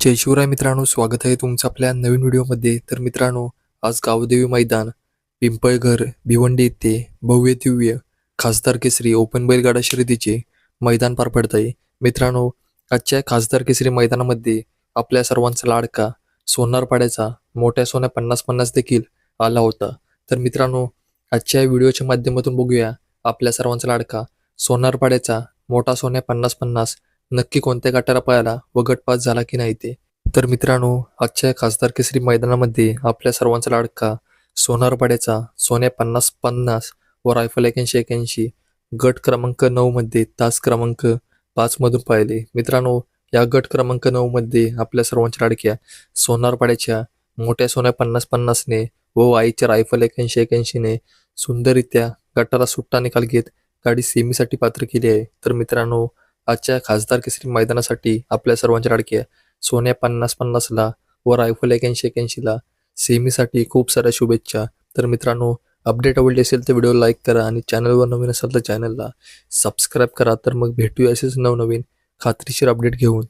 जय शिवराय मित्रांनो स्वागत आहे तुमचं आपल्या नवीन व्हिडिओमध्ये. तर मित्रांनो आज गावदेवी मैदान पिंपळघर भिवंडी येथे भव्य दिव्य खासदार केसरी ओपन बैलगाडा शर्यतीचे मैदान पार पडत आहे. मित्रांनो आजच्या खासदार केसरी मैदानामध्ये आपल्या सर्वांचा लाडका सोनारपाड्याचा मोठ्या सोन्या पन्नास पन्नास देखील आला होता. तर मित्रांनो आजच्या व्हिडिओच्या माध्यमातून बघूया आपल्या सर्वांचा लाडका सोनारपाड्याचा मोठा सोन्या पन्नास पन्नास नक्की कोणत्या गटाला पळाला व गटपास झाला की नाही ते? तर मित्रांनो आजच्या खासदार केसरी मैदानामध्ये आपल्या सर्वांचा लाडका सोनारपाड्याचा सोन्या पन्नास पन्नास व रायफल एक्याऐंशी एक्याऐंशी गट क्रमांक नऊमध्ये तास क्रमांक पाच मधून पाहिले मित्रांनो या गट क्रमांक नऊमध्ये आपल्या सर्वांच्या लाडक्या सोनारपाड्याच्या मोठ्या सोन्या पन्नास पन्नासने व आईच्या रायफल एक्याऐंशी एक्याऐंशीने सुंदररित्या गटाला सुट्टा निकाल घेत गाडी सेमीसाठी पात्र केली आहे. तर मित्रांनो आजच्या खासदार केसरी मैदानासाठी आपल्या सर्वांच्या लाडक्या सोन्या पन्नास पन्नासला व रायफल एक्याऐंशी एक्याऐंशीला सेमीसाठी खूप साऱ्या शुभेच्छा. तर मित्रांनो अपडेट आवडली असेल तर व्हिडिओ लाईक करा आणि चॅनलवर नवीन असेल तर चॅनलला सबस्क्राईब करा. तर मग भेटूया असेच नवनवीन खात्रीशीर अपडेट घेऊन.